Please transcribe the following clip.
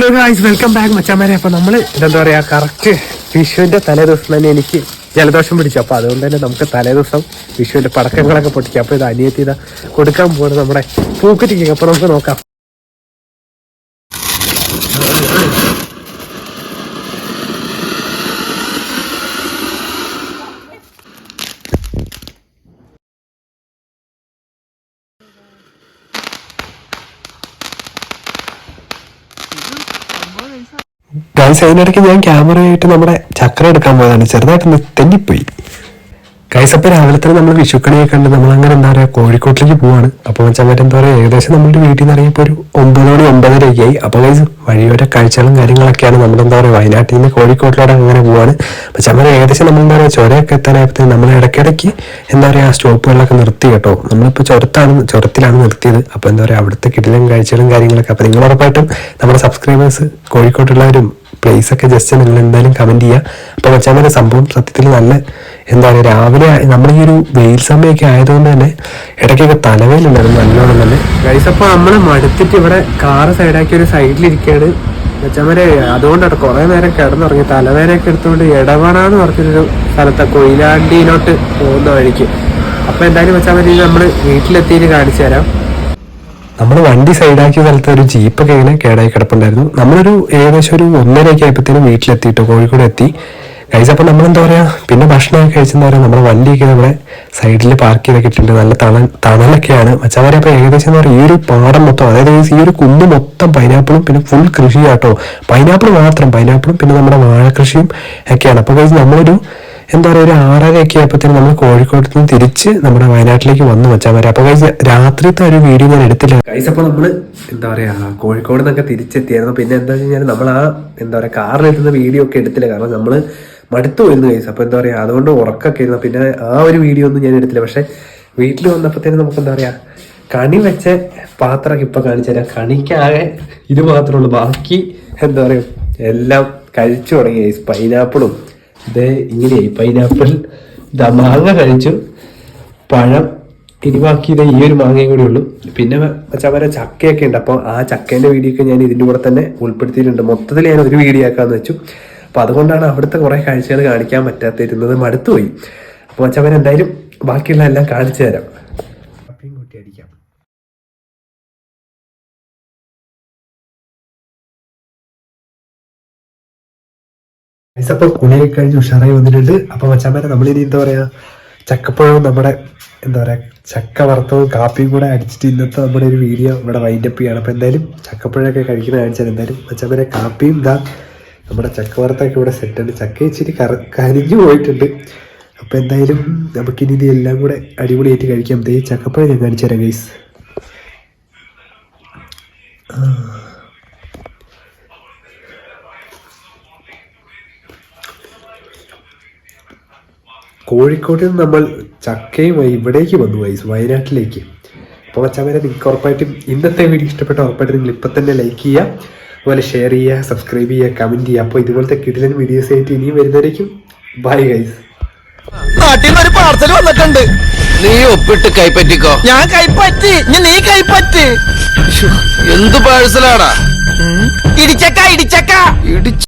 Hello guys welcome back മച്ചാമാരെ. അപ്പൊ നമ്മൾ ഇതെന്താ പറയാ കറക്റ്റ് വിഷുവിന്റെ തലേ ദിവസം തന്നെ എനിക്ക് ജലദോഷം പിടിച്ചു. അപ്പൊ അതുകൊണ്ട് തന്നെ നമുക്ക് തലേ ദിവസം വിഷുവിന്റെ പടക്കങ്ങളൊക്കെ പൊട്ടിക്കാം അപ്പൊ ഇത് അനിയത്തി കൊടുക്കാൻ പോകുന്നത് നമ്മുടെ പൂക്കുറ്റിക്ക്. അപ്പൊ നമുക്ക് നോക്കാം. ഗൈസ് അതിനിടയ്ക്ക് ഞാൻ ക്യാമറയായിട്ട് നമ്മുടെ ചക്ര എടുക്കാൻ പോയതാണ്. ചെറുതായിട്ടൊന്ന് തെന്നിപ്പോയി. ഗൈസ് അപ്പോൾ രാവിലെ തന്നെ നമ്മൾ വിഷുക്കണിയെ കണ്ട് നമ്മൾ അങ്ങനെ എന്താ പറയുക കോഴിക്കോട്ടിലേക്ക് പോവാണ്. അപ്പോൾ വെച്ചാൽ എന്താ പറയുക ഏകദേശം നമ്മുടെ വീട്ടിൽ നിന്ന് ഇറങ്ങിയപ്പോൾ ഒരു ഒമ്പത് മണി ഒമ്പതരയൊക്കെ അപ്പോൾ ഗൈസ് വഴിയോര കാഴ്ചകളും കാര്യങ്ങളൊക്കെയാണ് നമ്മൾ എന്താ പറയുക വയനാട്ടിൽ നിന്ന് കോഴിക്കോട്ടിലൂടെ അങ്ങനെ പോവാണ്. പക്ഷേ ഏകദേശം നമ്മൾ എന്താ പറയുക ചുരമൊക്കെ എത്താനായപ്പോഴത്തേക്കും നമ്മൾ ഇടയ്ക്കിടയ്ക്ക് എന്താ പറയുക ആ സ്റ്റോപ്പുകളിലൊക്കെ നിർത്തി കേട്ടോ. നമ്മളിപ്പോൾ ചുരത്താണ് ചുരത്തിലാണ് നിർത്തിയത്. അപ്പോൾ എന്താ പറയുക അവിടുത്തെ കിടിലും കാഴ്ചകളും കാര്യങ്ങളൊക്കെ. അപ്പോൾ നിങ്ങൾ ഉറപ്പായിട്ടും നമ്മുടെ സബ്സ്ക്രൈബേഴ്സ് കോഴിക്കോട്ടുള്ളവരും പ്ലേസ് ഒക്കെ ജസ്റ്റ് നിങ്ങൾ എന്തായാലും കമന്റ് ചെയ്യുക അപ്പോൾ വെച്ചാൽ സംഭവം സത്യത്തിൽ നല്ല എന്താ പറയുക രാവിലെ നമ്മൾ ഈ ഒരു വെയിൽ സമയമൊക്കെ ആയതുകൊണ്ട് തന്നെ ഇടയ്ക്കൊക്കെ തലവേലുണ്ടായിരുന്നു നല്ലോണം തന്നെ. ഗൈസ് അപ്പോൾ നമ്മൾ മടുത്തിട്ട് ഇവിടെ കാറ് സൈഡാക്കി ഒരു സൈഡിലിരിക്കുകയാണ് വെച്ചവരെ അതുകൊണ്ടാണ് കുറേ നേരം കിടന്നുറങ്ങി തലവേനയൊക്കെ എടുത്തുകൊണ്ട് ഇടവണാന്ന് പറഞ്ഞൊരു സ്ഥലത്തെ കൊയിലാണ്ടിയിലോട്ട് പോകുന്ന വഴിക്ക്. അപ്പോൾ എന്തായാലും വെച്ചാൽ നമ്മൾ വീട്ടിലെത്തിയിട്ട് കാണിച്ചു തരാം. നമ്മൾ വണ്ടി സൈഡാക്കിയ സ്ഥലത്ത് ഒരു ജീപ്പൊക്കെ ഇങ്ങനെ കേടായി കിടപ്പുണ്ടായിരുന്നു. നമ്മളൊരു ഏകദേശം ഒരു ഒന്നരയൊക്കെ ആയപ്പോഴത്തേനും വീട്ടിലെത്തിയിട്ട് കോഴിക്കോട് എത്തി കഴിച്ചപ്പോൾ നമ്മൾ എന്താ പറയുക പിന്നെ ഭക്ഷണമൊക്കെ കഴിച്ചെന്ന് പറയുക നമ്മുടെ വണ്ടിയൊക്കെ നമ്മുടെ സൈഡിൽ പാർക്ക് ചെയ്തൊക്കെ ഇട്ടിട്ടുണ്ട്. നല്ല തണൽ തണലൊക്കെയാണ്. മച്ചവരെ അപ്പോൾ ഏകദേശം എന്ന് പറയുക ഈ ഒരു പാടം മൊത്തം അതായത് ഈ ഒരു കുന്ന് മൊത്തം പൈനാപ്പിളും പിന്നെ ഫുൾ കൃഷിയാട്ടോ. പൈനാപ്പിൾ മാത്രം പൈനാപ്പിളും പിന്നെ നമ്മുടെ വാഴ കൃഷിയും ഒക്കെയാണ്. അപ്പോൾ കഴിച്ച് നമ്മളൊരു എന്താ പറയുക ഒരു ആറരയൊക്കെ ആയപ്പോഴത്തേനും നമ്മൾ കോഴിക്കോട്ട് നിന്ന് തിരിച്ച് നമ്മുടെ വയനാട്ടിലേക്ക് വന്നു വെച്ചാൽ മതി അപ്പോൾ കഴിച്ച് രാത്രിത്തെ ഒരു വീഡിയോ ഞാൻ എടുത്തില്ല. കൈസ് അപ്പോൾ നമ്മൾ എന്താ പറയാ കോഴിക്കോട് നിന്നൊക്കെ തിരിച്ചെത്തിയായിരുന്നു. പിന്നെ എന്താ കഴിഞ്ഞാൽ നമ്മൾ ആ എന്താ പറയുക കാറിലെത്തുന്ന വീഡിയോ ഒക്കെ എടുത്തില്ല. കാരണം നമ്മൾ മടുത്തു പോയിരുന്നു കൈസ് അപ്പോൾ എന്താ പറയുക അതുകൊണ്ട് ഉറക്കൊക്കെ ഇരുന്നു പിന്നെ ആ ഒരു വീഡിയോ ഒന്നും ഞാൻ എടുത്തില്ല. പക്ഷേ വീട്ടിൽ വന്നപ്പോഴത്തേനും നമുക്ക് എന്താ പറയാ കണി വെച്ച പാത്രമൊക്കെ ഇപ്പൊ കാണിച്ചു തരാം. കണിക്കാകെ ഇത് മാത്രമേ ഉള്ളൂ. ബാക്കി എന്താ പറയുക എല്ലാം കഴിച്ചു തുടങ്ങി പൈനാപ്പിളും ഇത് ഇങ്ങനെയായി പൈനാപ്പിൾ ഇതാ മാങ്ങ കഴിച്ചു. പഴം ഇനി ഈ ഒരു മാങ്ങയും കൂടി ഉള്ളൂ. പിന്നെ ചവര ചക്കയൊക്കെ ഉണ്ട്. അപ്പോൾ ആ ചക്കേന്റെ വീഡിയോ ഒക്കെ ഞാൻ ഇതിന്റെ കൂടെ തന്നെ ഉൾപ്പെടുത്തിയിട്ടുണ്ട്. മൊത്തത്തിൽ ഞാൻ ഒരു വീഡിയോ ആക്കാന്ന് വെച്ചു. അപ്പോൾ അതുകൊണ്ടാണ് അവിടുത്തെ കുറേ കാഴ്ചകൾ കാണിക്കാൻ പറ്റാത്തിരുന്നത് മടുത്തുപോയി. അപ്പോൾ ചവര എന്തായാലും ബാക്കിയുള്ള എല്ലാം കാണിച്ചു തരാം. അപ്പൊ കുളിയൊക്കെ കഴിഞ്ഞ് ഉഷാറായി വന്നിട്ടുണ്ട്. അപ്പൊ മച്ചാമാരെ നമ്മളിനി എന്താ പറയാ ചക്കപ്പഴവും നമ്മുടെ എന്താ പറയാ ചക്ക വറുത്തവും കാപ്പിയും കൂടെ അടിച്ചിട്ട് ഇന്നത്തെ നമ്മുടെ ഒരു വീഡിയോ ഇവിടെ വൈൻഡപ്പ് ചെയ്യണം. അപ്പൊ എന്തായാലും ചക്കപ്പഴമൊക്കെ കഴിക്കുന്ന കാണിച്ചാൽ എന്തായാലും മച്ചാമാരെ കാപ്പിയും ഇതാ നമ്മുടെ ചക്ക വറുത്തൊക്കെ ഇവിടെ സെറ്റാണ് ചക്ക ഇച്ചിരി കറ കരിഞ്ഞു പോയിട്ടുണ്ട്. അപ്പൊ എന്തായാലും നമുക്കിനി ഇത് എല്ലാം കൂടെ അടിപൊളിയായിട്ട് കഴിക്കാം. ദേ ചക്കപ്പഴം ഞാൻ കാണിച്ചു തരാം ഗൈസ് കോഴിക്കോട്ടിൽ നിന്ന് നമ്മൾ ചക്കയുമായി ഇവിടേക്ക് വന്നു വൈസ് വയനാട്ടിലേക്ക്. അപ്പോൾ വച്ചാൽ നിങ്ങൾക്ക് ഉറപ്പായിട്ടും ഇന്നത്തെ വീഡിയോ ഇഷ്ടപ്പെട്ട ഉറപ്പായിട്ടും നിങ്ങൾ ഇപ്പം തന്നെ ലൈക്ക് ചെയ്യുക. അതുപോലെ ഷെയർ ചെയ്യുക സബ്സ്ക്രൈബ് ചെയ്യുക കമന്റ് ചെയ്യുക. അപ്പോൾ ഇതുപോലത്തെ കിടിലൻ വീഡിയോസ് ആയിട്ട് ഇനിയും വരുന്നവരേക്കും ബൈ ഗൈസ് നാട്ടിൽ നിന്ന് ഒരു പാർസൽ വന്നിട്ടുണ്ട്. നീ ഒപ്പിട്ട് കൈപ്പറ്റിക്കോ? ഞാൻ കൈപ്പറ്റി. നീ കൈപ്പറ്റി. എന്ത് പാഴ്സലാടാ? ഇടിച്ചക്ക ഇടിച്ചക്ക. ഇടിച്ച